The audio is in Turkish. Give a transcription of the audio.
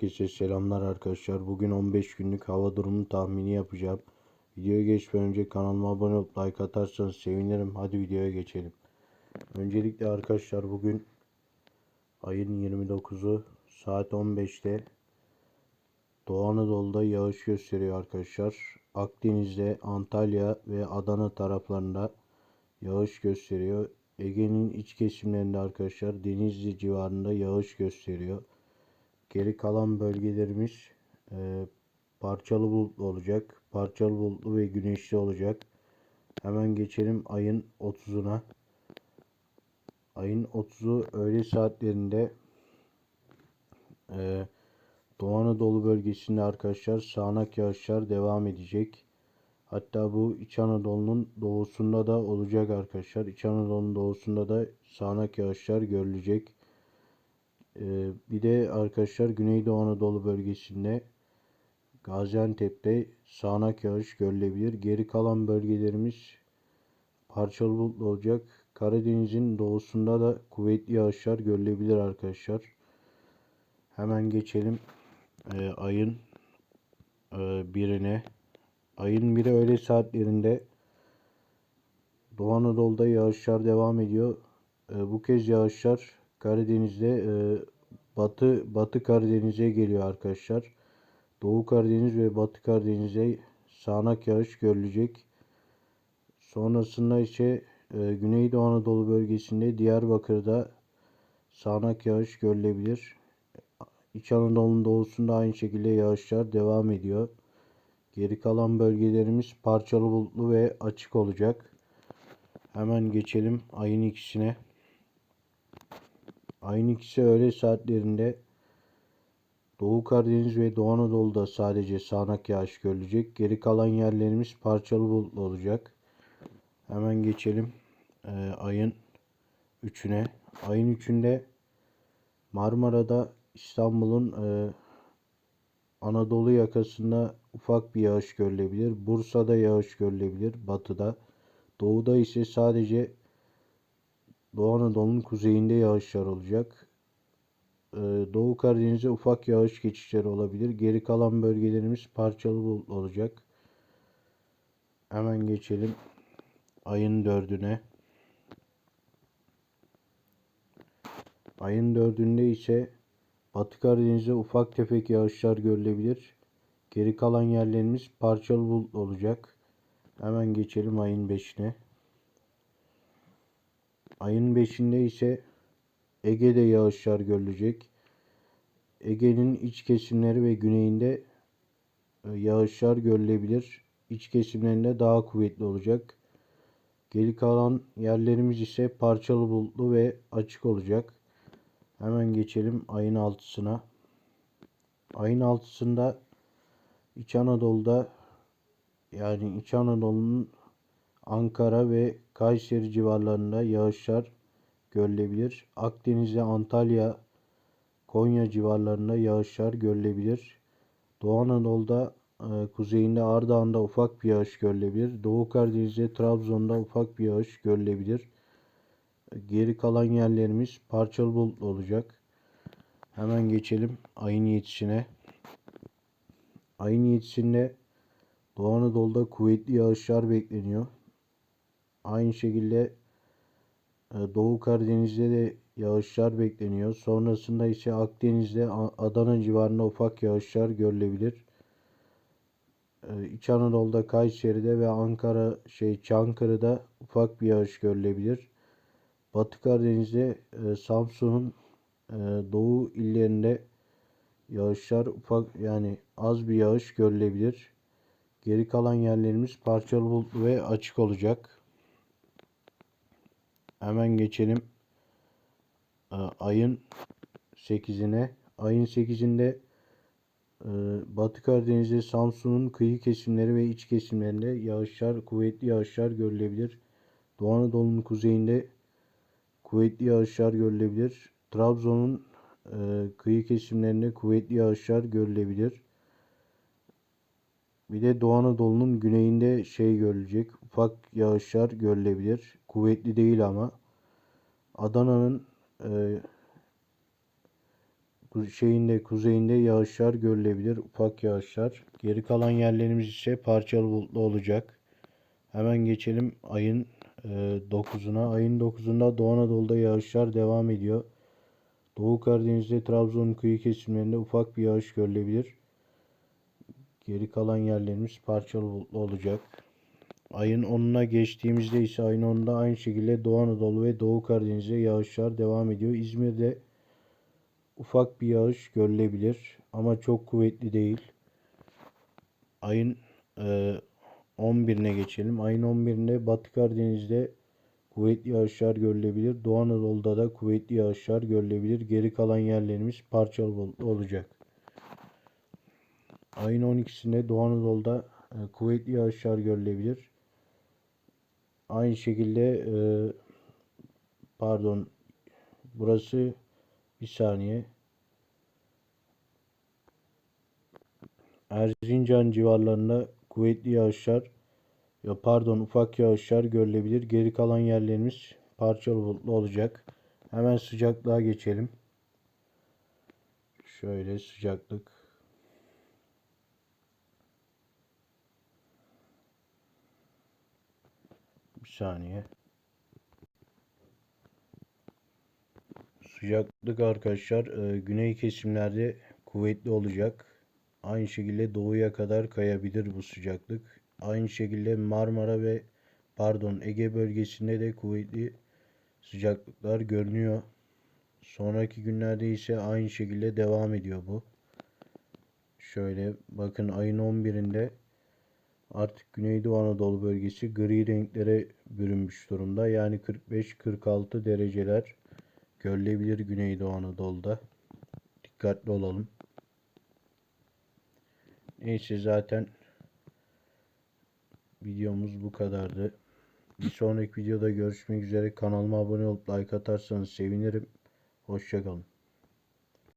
Herkese selamlar arkadaşlar. Bugün 15 günlük hava durumu tahmini yapacağım. Videoya geçmeden önce kanalıma abone olup like atarsanız sevinirim. Hadi videoya geçelim. Öncelikle arkadaşlar bugün ayın 29'u saat 15'te Doğu Anadolu'da yağış gösteriyor arkadaşlar. Akdeniz'de, Antalya ve Adana taraflarında yağış gösteriyor. Ege'nin iç kesimlerinde arkadaşlar Denizli civarında yağış gösteriyor. Geri kalan bölgelerimiz e, parçalı bulutlu olacak. Parçalı bulutlu ve güneşli olacak. Hemen geçelim ayın 30'una. Ayın 30'u öğle saatlerinde e, Doğu Anadolu bölgesinde arkadaşlar sağanak yağışlar devam edecek. Hatta bu İç Anadolu'nun doğusunda da olacak arkadaşlar. İç Anadolu'nun doğusunda da sağanak yağışlar görülecek. Ee, bir de arkadaşlar Güneydoğu Anadolu bölgesinde Gaziantep'te sağanak yağış görülebilir. Geri kalan bölgelerimiz parçalı bulutlu olacak. Karadeniz'in doğusunda da kuvvetli yağışlar görülebilir arkadaşlar. Hemen geçelim e, ayın e, birine. Ayın biri öğle saatlerinde Doğu Anadolu'da yağışlar devam ediyor. E, bu kez yağışlar Karadeniz'de e, Batı Batı Karadeniz'e geliyor arkadaşlar. Doğu Karadeniz ve Batı Karadeniz'e sağanak yağış görülecek. Sonrasında ise e, Güneydoğu Anadolu bölgesinde Diyarbakır'da sağanak yağış görülebilir. İç Anadolu'nun doğusunda aynı şekilde yağışlar devam ediyor. Geri kalan bölgelerimiz parçalı bulutlu ve açık olacak. Hemen geçelim ayın ikisine. Ayın ikisi öğle saatlerinde Doğu Karadeniz ve Doğu Anadolu'da sadece sağanak yağış görülecek. Geri kalan yerlerimiz parçalı bulutlu olacak. Hemen geçelim e, ayın 3'üne. Ayın 3'ünde Marmara'da İstanbul'un e, Anadolu yakasında ufak bir yağış görülebilir. Bursa'da yağış görülebilir. Batıda. Doğuda ise sadece Doğu Anadolu'nun kuzeyinde yağışlar olacak. Ee, Doğu Karadeniz'e ufak yağış geçişleri olabilir. Geri kalan bölgelerimiz parçalı bulutlu olacak. Hemen geçelim ayın dördüne. Ayın dördünde ise Batı Karadeniz'de ufak tefek yağışlar görülebilir. Geri kalan yerlerimiz parçalı bulutlu olacak. Hemen geçelim ayın beşine. Ayın 5'inde ise Ege'de yağışlar görülecek. Ege'nin iç kesimleri ve güneyinde e, yağışlar görülebilir. İç kesimlerinde daha kuvvetli olacak. Geri kalan yerlerimiz ise parçalı bulutlu ve açık olacak. Hemen geçelim ayın 6'sına. Ayın 6'sında İç Anadolu'da yani İç Anadolu'nun Ankara ve Kayseri civarlarında yağışlar görülebilir. Akdeniz'de Antalya, Konya civarlarında yağışlar görülebilir. Doğu Anadolu'da e, kuzeyinde Ardahan'da ufak bir yağış görülebilir. Doğu Karadeniz'de Trabzon'da ufak bir yağış görülebilir. Geri kalan yerlerimiz parçalı bulutlu olacak. Hemen geçelim ayın yetişine. Ayın yetişinde Doğu Anadolu'da kuvvetli yağışlar bekleniyor. Aynı şekilde e, Doğu Karadeniz'de de yağışlar bekleniyor. Sonrasında ise Akdeniz'de Adana civarında ufak yağışlar görülebilir. E, İç Anadolu'da Kayseri'de ve Ankara şey Çankırı'da ufak bir yağış görülebilir. Batı Karadeniz'de e, Samsun'un doğu illerinde yağışlar ufak yani az bir yağış görülebilir. Geri kalan yerlerimiz parçalı bulutlu ve açık olacak. Hemen geçelim e, ayın 8'ine. Ayın 8'inde e, Batı Karadeniz'de Samsun'un kıyı kesimleri ve iç kesimlerinde yağışlar, kuvvetli yağışlar görülebilir. Doğu Anadolu'nun kuzeyinde kuvvetli yağışlar görülebilir. Trabzon'un e, kıyı kesimlerinde kuvvetli yağışlar görülebilir. Bir de Doğu Anadolu'nun güneyinde şey görülecek. Ufak yağışlar görülebilir. Kuvvetli değil ama. Adana'nın e, şeyinde kuzeyinde yağışlar görülebilir. Ufak yağışlar. Geri kalan yerlerimiz ise parçalı bulutlu olacak. Hemen geçelim ayın e, 9'una. Ayın 9'unda Doğu Anadolu'da yağışlar devam ediyor. Doğu Karadeniz'de Trabzon'un kıyı kesimlerinde ufak bir yağış görülebilir. Geri kalan yerlerimiz parçalı bulutlu olacak. Ayın 10'una geçtiğimizde ise ayın 10'unda aynı şekilde Doğu Anadolu ve Doğu Karadeniz'de yağışlar devam ediyor. İzmir'de ufak bir yağış görülebilir ama çok kuvvetli değil. Ayın e, 11'ine geçelim. Ayın 11'inde Batı Karadeniz'de kuvvetli yağışlar görülebilir. Doğu Anadolu'da da kuvvetli yağışlar görülebilir. Geri kalan yerlerimiz parçalı olacak. Ayın 12'sinde Doğu Anadolu'da e, kuvvetli yağışlar görülebilir. Aynı şekilde e, pardon burası bir saniye. Erzincan civarlarında kuvvetli yağışlar ya pardon ufak yağışlar görülebilir. Geri kalan yerlerimiz parçalı bulutlu olacak. Hemen sıcaklığa geçelim. Şöyle sıcaklık. Bir saniye. Sıcaklık arkadaşlar e, güney kesimlerde kuvvetli olacak. Aynı şekilde doğuya kadar kayabilir bu sıcaklık. Aynı şekilde Marmara ve pardon Ege bölgesinde de kuvvetli sıcaklıklar görünüyor. Sonraki günlerde ise aynı şekilde devam ediyor bu. Şöyle bakın ayın 11'inde artık Güneydoğu Anadolu bölgesi gri renklere bürünmüş durumda. Yani 45-46 dereceler görülebilir Güneydoğu Anadolu'da. Dikkatli olalım. Neyse zaten videomuz bu kadardı. Bir sonraki videoda görüşmek üzere. Kanalıma abone olup like atarsanız sevinirim. Hoşçakalın.